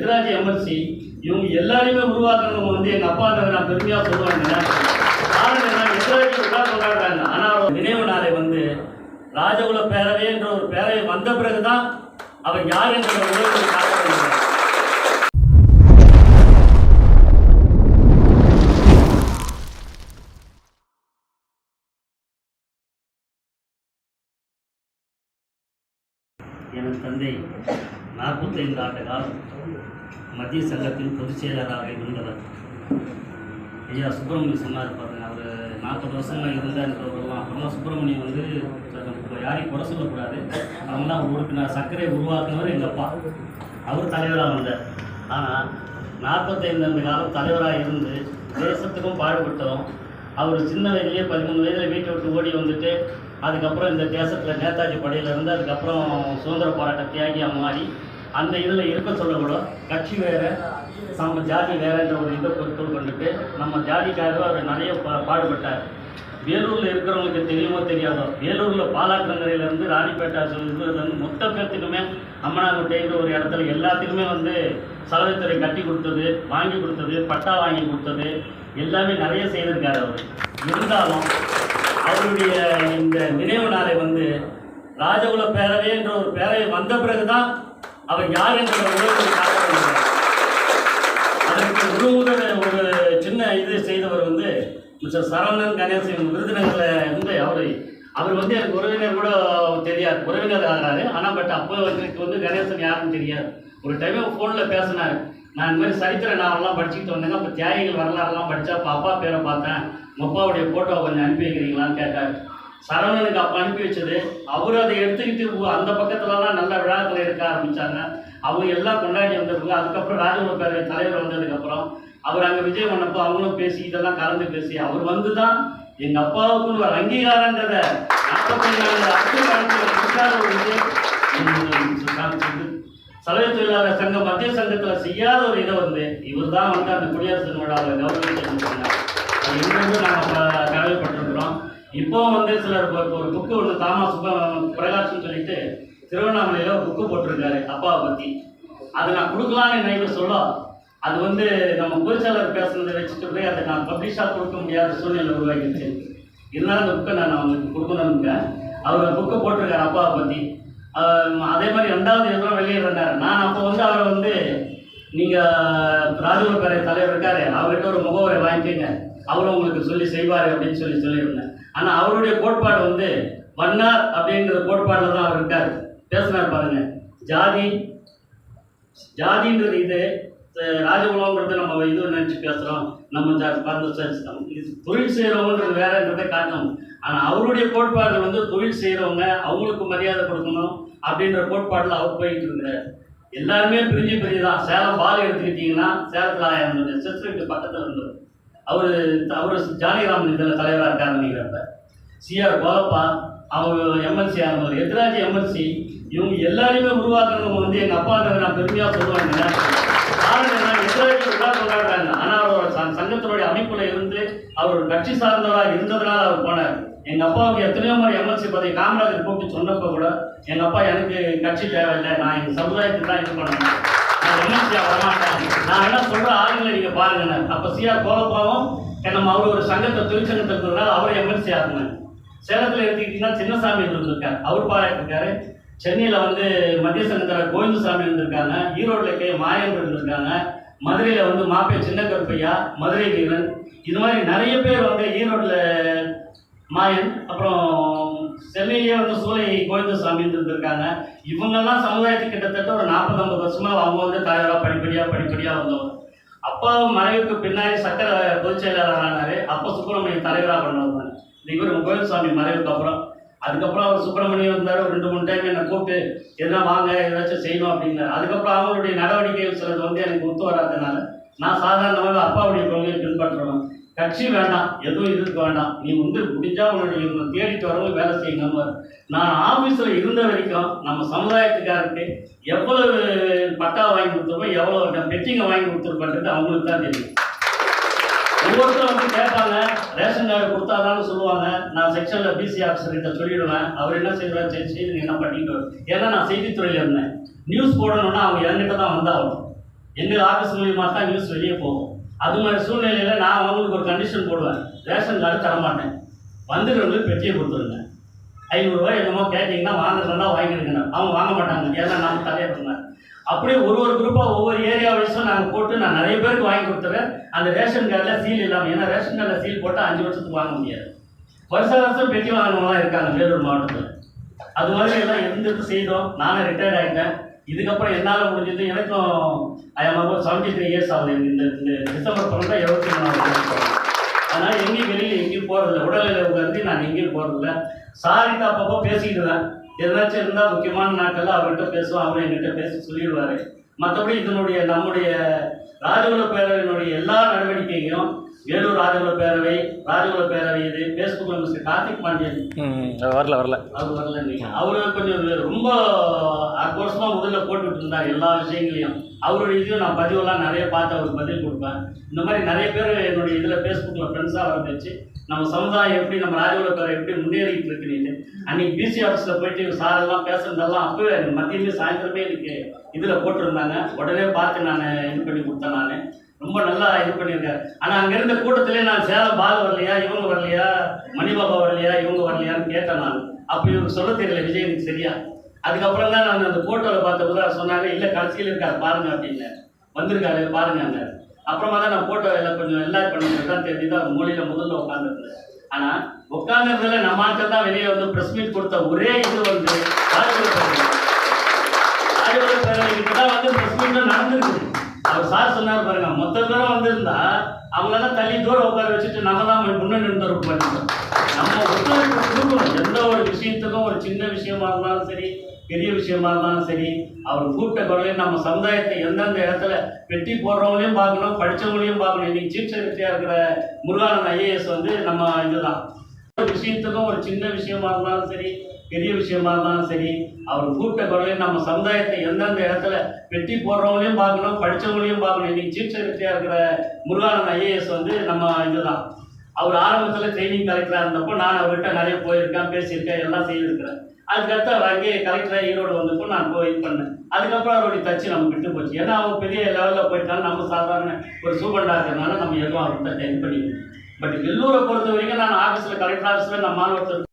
எதிராஜி MLC இவங்க எல்லாரையுமே உருவாக்குறவங்க வந்து எங்க அப்பான்றதை நான் பெருமையாக சொல்லுவாங்க காரணம் என்ன எதிராஜி விழா கொண்டாடுறாங்க. ஆனா நினைவு நாளை வந்து ராஜகுல பேரவை என்ற ஒரு பேரவை வந்த பிறகுதான் அவர் யார் என்ற ஒரு எனது தந்தை நாற்பத்தைந்து ஆண்டு காலம் மத்திய சங்கத்தின் பொதுச் செயலராக இருந்தவர். ஐயா சுப்பிரமணியம் சொன்னார் பாருங்க அவர் நாற்பது வருஷமாக இருந்தான்றவரெல்லாம் அப்புறமா சுப்பிரமணியம் வந்து யாரையும் குறை சொல்லக்கூடாது. அவங்களாம் உறுப்பினர் சர்க்கரை உருவாக்குனவர் எங்கள் அப்பா. அவர் தலைவராக வந்தார். ஆனால் நாற்பத்தைந்து ஆண்டு காலம் தலைவராக இருந்து தேசத்துக்கும் பாடுபட்டோம். அவர் சின்ன வயதிலேயே பதிமூணு வயதில் வீட்டை விட்டு ஓடி வந்துட்டு அதுக்கப்புறம் இந்த தேசத்தில் நேதாஜி படையில் இருந்து அதுக்கப்புறம் சுதந்திர போராட்ட தியாகியாக மாறி அந்த இதில் இருக்க சொல்லக்கூட கட்சி வேறு நம்ம ஜாதி வேறன்ற ஒரு இதை பொறுத்தோடு கொண்டுட்டு நம்ம ஜாதிக்காக அவர் நிறைய பா பாடுபட்டார். வேலூரில் இருக்கிறவங்களுக்கு தெரியுமோ தெரியாதோ வேலூரில் பாலாற்றங்கரையிலேருந்து ராணிப்பேட்டா வந்து மொத்த பேர்த்துக்குமே அம்மனாங்குட்டைங்கிற ஒரு இடத்துல எல்லாத்துக்குமே வந்து சலவைத்துறை கட்டி கொடுத்தது வாங்கி கொடுத்தது பட்டா வாங்கி கொடுத்தது எல்லாமே நிறைய செய்திருக்காரு அவர். இருந்தாலும் அவருடைய இந்த நினைவு நாளை வந்து ராஜகுல பேரவை என்ற ஒரு பேரவை வந்த பிறகுதான் அவர் யார் என்ற அதற்கு முழு ஒரு சின்ன இது செய்தவர் வந்து மிஸ்டர் சரவணன் கணேசன் விருதுநகரில் இருந்து அவர் அவர் வந்து எனக்கு உறவினர் கூட தெரியாது. உறவினர் ஆகிறாரு ஆனால் பட் அப்போ எனக்கு வந்து கணேசன் யாருன்னு தெரியாது. ஒரு டைம் ஃபோனில் பேசினார். நான் இந்த மாதிரி சரித்திர நாவலாம் படிச்சுட்டு வந்தேங்க அப்போ தியாகிகள் வரலாறுலாம் படித்தா அப்போ அப்பா பேரை பார்த்தேன். அப்பாவுடைய ஃபோட்டோவை கொஞ்சம் அனுப்பி வைக்கிறீங்களான்னு கேட்டார். சரவணனுக்கு அப்போ அனுப்பி வச்சது. அவர் அதை எடுத்துக்கிட்டு அந்த பக்கத்துலலாம் நல்ல விழாக்கள் எடுக்க ஆரம்பித்தாங்க அவங்க எல்லாம் கொண்டாடி வந்திருக்காங்க. அதுக்கப்புறம் ராஜகுல பேரவை தலைவர் வந்ததுக்கப்புறம் அவர் அங்கே விஜய் பண்ணப்போ அவங்களும் பேசி இதெல்லாம் கலந்து பேசி அவர் வந்து தான் எங்கள் அப்பாவுக்கு ஒரு அங்கீகாரன்றத நாற்பத்தஞ்சு அரசியல் வாழ்க்கையில் சலவை தொழிலாளர் சங்கம் மத்திய சங்கத்தில் செய்யாத ஒரு இதை வந்து இவர் தான் வந்து அந்த குடியரசு தின விழாவில் கௌரவிச்சிருந்தாங்க அது இன்னும் நாங்கள் கடமைப்பட்டிருக்கிறோம். இப்போ வந்து சிலர் இப்போ ஒரு புக்கு ஒன்று தாமா சுப பிரகாஷ்னு சொல்லிட்டு திருவண்ணாமலையில் ஒரு புக்கு போட்டிருக்காரு அப்பாவை பற்றி அதை நான் கொடுக்கலான்னு நினைக்க சொல்ல அது வந்து நம்ம பொறிச்சாளர் பேசுனதை வச்சுட்டு போய் அதை நான் பப்ளிஷாக கொடுக்க முடியாத சூழ்நிலை உருவாக்கிடுச்சு இருந்தாலும் அந்த புக்கை நான் அவங்களுக்கு கொடுக்கணும்ங்க அவர் புக்கை போட்டிருக்காரு அப்பாவை பற்றி அதே மாதிரி ரெண்டாவது எதுவும் வெளியிடுறாரு நான் அப்போ வந்து அவரை வந்து நீங்கள் ராஜகுல பேரை தலைவர் இருக்காரு. அவர்கிட்ட ஒரு முகவரை வாங்கிக்கங்க. அவரும் உங்களுக்கு சொல்லி செய்வார் அப்படின்னு சொல்லி சொல்லியிருந்தேன். ஆனால் அவருடைய கோட்பாடு வந்து வண்ணார் அப்படின்ற கோட்பாடில் தான் அவர் இருக்கார். பேசினார் பாருங்க. ஜாதி ஜாதின்றது இது ராஜகுலங்கிறது நம்ம இது நினச்சி பேசுகிறோம் நம்ம ஜா இது தொழில் செய்கிறவங்கன்றது வேறன்றதை காட்டணும். ஆனால் அவருடைய கோட்பாடு வந்து தொழில் செய்கிறவங்க அவங்களுக்கு மரியாதை கொடுக்கணும் அப்படின்ற கோட்பாடில் அவர் போயிட்டு இருக்கிறார். எல்லாருமே பிரிஞ்சு பிரிஞ்சு தான் சேலம் பால் எடுத்துக்கிட்டிங்கன்னா சேலத்தில் சிஸ்டருக்கு பக்கத்தில் இருந்தது அவர் அவர் ஜானகிராமன் இதில் தலைவராக இருக்கார் நினைக்கிறப்ப சிஆர் கோலப்பா அவங்க எம்எல்சி ஆனவர். எதிராஜி எம்எல்சி இவங்க எல்லாரையுமே உருவாக்குறவங்க வந்து எங்கள் அப்பாங்கிறத நான் பெருமையாக சொல்லுவாங்க காரணம் என்ன கொண்டாடுறாங்க. ஆனால் அவர் சங்கத்தினுடைய அமைப்புல இருந்து அவர் ஒரு கட்சி சார்ந்தவராக இருந்ததுனால அவர் போனார். எங்கள் அப்பாவுக்கு எத்தனையோ முறை எம்எல்சி பதவி காமராஜர் கூப்பிட்டு சொன்னப்போ கூட எங்கள் அப்பா எனக்கு கட்சி தேவையில்லை. நான் எங்கள் சமுதாயத்துக்கு தான் இது பண்ணணும். நான் எம்எல்சியாக வரமாட்டேன். நான் என்ன சொல்கிற ஆளுங்களை நீங்கள் பாருங்க அப்போ சிஆர் கோலப்பாவும் நம்ம அவர் ஒரு சங்கத்தை தொழிற்சங்கத்தை இருக்கிறதுனால அவர் எம்எல்சி ஆகுங்க சேலத்தில் எடுத்துக்கிட்டீங்கன்னா சின்னசாமி இருந்திருக்காரு அவர் பாராட்டிருக்காரு. சென்னையில் வந்து மத்திய சங்கத்தில் கோவிந்தசாமி இருந்திருக்காங்க ஈரோட்டில் கே மாயன் இருந்திருக்காங்க மதுரையில் வந்து மாப்பே சின்ன கருப்பையா மதுரை வீரன். இது மாதிரி நிறைய பேர் வந்து ஈரோட்டில் மாயன் அப்புறம் சென்னையிலேயே வந்து சூளை கோவிந்தசாமி இருந்திருக்காங்க இவங்கெல்லாம் சமுதாயத்துக்கு கிட்டத்தட்ட ஒரு நாற்பது ஐம்பது வருஷமாக அவங்க வந்து தலைவராக படிப்படியாக படிப்படியாக வந்தவங்க. அப்பா மறைவுக்கு பின்னாடி சக்கர பொதுச் செயலாளர் ஆனார். அப்போ சுப்பிரமணியம் தலைவராக பண்ணவர் இந்த இவர் கோவிந்தசாமி மறைவுக்கு அப்புறம் அதுக்கப்புறம் அவர் சுப்பிரமணியம் வந்தார் ஒரு ரெண்டு மூணு டைம் என்னை கூப்பிட்டு எதனா வாங்க ஏதாச்சும் செய்யணும் அப்படின்னாரு. அதுக்கப்புறம் அவங்களுடைய நடவடிக்கைகள் சிலது வந்து எனக்கு ஒத்து வராதனால நான் சாதாரணமாக அப்பாவுடைய கொள்கையை பின்பற்றணும். கட்சி வேண்டாம் எதுவும் இதுக்கு வேண்டாம். நீ வந்து முடிஞ்சா உன்னுடைய இவங்க தேடிட்டு வரவங்க வேலை செய்யணும் நான் ஆஃபீஸில் இருந்த வரைக்கும் நம்ம சமுதாயத்துக்காருக்கு எவ்வளவு பட்டா வாங்கி கொடுத்துருப்போம் எவ்வளோ பெட்டிங்கை வாங்கி கொடுத்துருப்போன்றது அவங்களுக்கு தான் தெரியும். ஒவ்வொருத்தரும் வந்து கேட்பாங்க ரேஷன் கார்டு கொடுத்தாதான்னு சொல்லுவாங்க. நான் செக்ஷனில் பிசி ஆஃபீஸர் கிட்ட சொல்லிடுவேன். அவர் என்ன செய்வார் சரி செய்து என்ன பண்ணிட்டு ஏன்னா நான் செய்தித்துறையில் இருந்தேன். நியூஸ் போடணும்னா அவங்க என்கிட்ட தான் வந்தாகணும். எங்கள் ஆஃபீஸ் மூலியமாக தான் நியூஸ் வெளியே போகும். அது மாதிரி சூழ்நிலையில் நான் அவங்களுக்கு ஒரு கண்டிஷன் போடுவேன். ரேஷன் கார்டு தரமாட்டேன். வந்துக்கிறவங்களுக்கு பெட்டியை கொடுத்துருங்க. ஐநூறுரூவா என்னமோ கேட்டிங்கன்னா வாங்குறதுனா வாங்கிருக்கணும் அவங்க வாங்க மாட்டாங்க. ஏன்னா நான் தலையாக பண்ணேன் அப்படியே ஒரு ஒரு குரூப்பாக ஒவ்வொரு ஏரியா நாங்கள் போட்டு நான் நிறைய பேருக்கு வாங்கி கொடுத்துறேன் அந்த ரேஷன் கார்டில் சீல் இல்லாமல் ஏன்னா ரேஷன் கார்டில் சீல் போட்டால் அஞ்சு வருஷத்துக்கு வாங்க முடியாது. வருஷ வருஷம் பெட்டி வாங்கினவங்களாம் இருக்காங்க வேலூர் மாவட்டத்தில். அது மாதிரி எல்லாம் இருந்துட்டு செய்தோம். நானும் ரிட்டையர்ட் ஆகிட்டேன் இதுக்கப்புறம் என்னால் முடிஞ்சது எனக்கும் ஐஎம் செவன்ட்டி த்ரீ இயர்ஸ் ஆகுது. இந்த இந்த டிசம்பர் பிறந்தா இருபத்தி மூணாவது அதனால் எங்கேயும் வெளியில் எங்கேயும் போகிறதில்ல உடல்நிலை கருதி நான் எங்கேயும் போகிறதில்ல சாரிட்டு அப்பப்போ பேசிக்கிடுவேன் எதனாச்சும் இருந்தால் முக்கியமான நாட்களில் அவர்கிட்ட பேசுவோம் அவர் என்கிட்ட பேசி சொல்லிடுவார். மற்றபடி இதனுடைய நம்முடைய ராஜகுல பேரவையினுடைய எல்லா நடவடிக்கையும் வேலூர் ராஜகுல பேரவை ராஜகுல பேரவை இது ஃபேஸ்புக்கில் மிஸ்டர் கார்த்திக் பாண்டியன். வரல வரல. அவர் வரல அவரு கொஞ்சம் ரொம்ப ஆக்ரோஷமா முதல்ல போட்டுட்டு இருந்தார் எல்லா விஷயங்களையும். அவருடைய இதையும் நான் பதிவெல்லாம் நிறைய பார்த்து அவருக்கு பதில் கொடுப்பேன். இந்த மாதிரி நிறைய பேர் என்னுடைய இதில் ஃபேஸ்புக்கில் ஃப்ரெண்ட்ஸாக வந்துச்சு நம்ம சமுதாயம் எப்படி நம்ம ராஜகுல எப்படி முன்னேறிட்டு இருக்குன்னு அன்னைக்கு பிசி ஆஃபீஸில் போயிட்டு சாரெல்லாம் பேசுனதெல்லாம் அப்பவே எனக்கு மதியமே சாயந்தரமே எனக்கு இதில் போட்டிருந்தாங்க. உடனே பார்த்து நான் இது பண்ணி கொடுத்தேன் நான். ரொம்ப நல்லா இது பண்ணியிருக்காரு. ஆனால் அங்கே இருந்த கூட்டத்திலே நான் சேலம் பால் வரலையா இவங்க வரலையா மணிபாபா வரலையா இவங்க வரலையான்னு கேட்டேன் நான். அப்போ இவங்க சொல்ல தெரியல விஜயனுக்கு சரியா. அதுக்கப்புறம் தான் நான் அந்த ஃபோட்டோவில் பார்த்த போது சொன்னாங்க இல்லை கடைசியில் இருக்காரு பாருங்க அப்படின்னு. வந்திருக்காரு பாருங்க அப்புறமா தான் நான் ஃபோட்டோ எல்லாம் கொஞ்சம் எல்லாம் பண்ணது தான் தெரிஞ்சது. அவர் மூலையில் முதல்ல உட்காந்துருந்தேன் ஆனால் உட்காந்துருந்ததுல நம்ம ஆட்கள் தான் வெளியே வந்து ப்ரெஸ் மீட் கொடுத்த ஒரே இது வந்து ராஜகுல பேரவை. ராஜகுல பேரவைக்கு தான் வந்து ப்ரெஸ் மீட்டும் நடந்திருக்கு. அவர் சார் சொன்னார் பாருங்க மொத்த தூரம் வந்திருந்தா அவங்களெல்லாம் தள்ளி தூரம் உட்கார வச்சுட்டு நம்ம தான் முன்னே நின்று பண்ணிட்டோம் நம்ம ஒத்துழைப்பு கொடுக்கணும் எந்த ஒரு விஷயத்துக்கும் ஒரு சின்ன விஷயமா இருந்தாலும் சரி பெரிய விஷயமா இருந்தாலும் சரி அவர் கூப்பிட்ட குரலையும் நம்ம சமுதாயத்தை எந்தெந்த இடத்துல வெட்டி போடுறவங்களையும் பார்க்கணும் படித்தவங்களையும் பார்க்கணும். இன்னைக்கு சீஃப் செக்ரட்டரியா இருக்கிற முருகானந்த் ஐஏஎஸ் வந்து நம்ம இதுதான். ஒரு விஷயத்துக்கும் ஒரு சின்ன விஷயமா இருந்தாலும் சரி பெரிய விஷயமா இருந்தாலும் சரி அவர் கூப்பிட்ட குரலையும் நம்ம சமுதாயத்தை எந்தெந்த இடத்துல வெட்டி போடுறவங்களையும் பார்க்கணும் படித்தவங்களையும் பார்க்கணும். இன்னைக்கு சீஃப் செக்ரட்டரியா இருக்கிற முருகானந்த் ஐஏஎஸ் வந்து நம்ம இதுதான். அவர் ஆரம்பத்தில் ட்ரைனிங் கலெக்டராக இருந்தப்போ நான் அவர்கிட்ட நிறைய போயிருக்கேன் பேசியிருக்கேன் எல்லாம் செய்திருக்கிறேன். அதுக்கடுத்து அவர் அங்கேயே கலெக்டராக ஈரோடு வந்தப்போ நான் போய் இது பண்ணேன். அதுக்கப்புறம் அவருடைய தச்சு நம்ம விட்டு போச்சு. ஏன்னா அவங்க பெரிய லெவலில் போயிட்டாலும் நம்ம சாதாரண ஒரு சூப்பண்டாக இருக்கிறதுனால நம்ம எதுவும் அவர்கிட்ட இது பண்ணிக்கணும் பட் வெள்ளூரை பொறுத்த வரைக்கும் நான் ஆஃபீஸில் கலெக்டர் ஆஃபீஸில் நான் மாணவர்கள்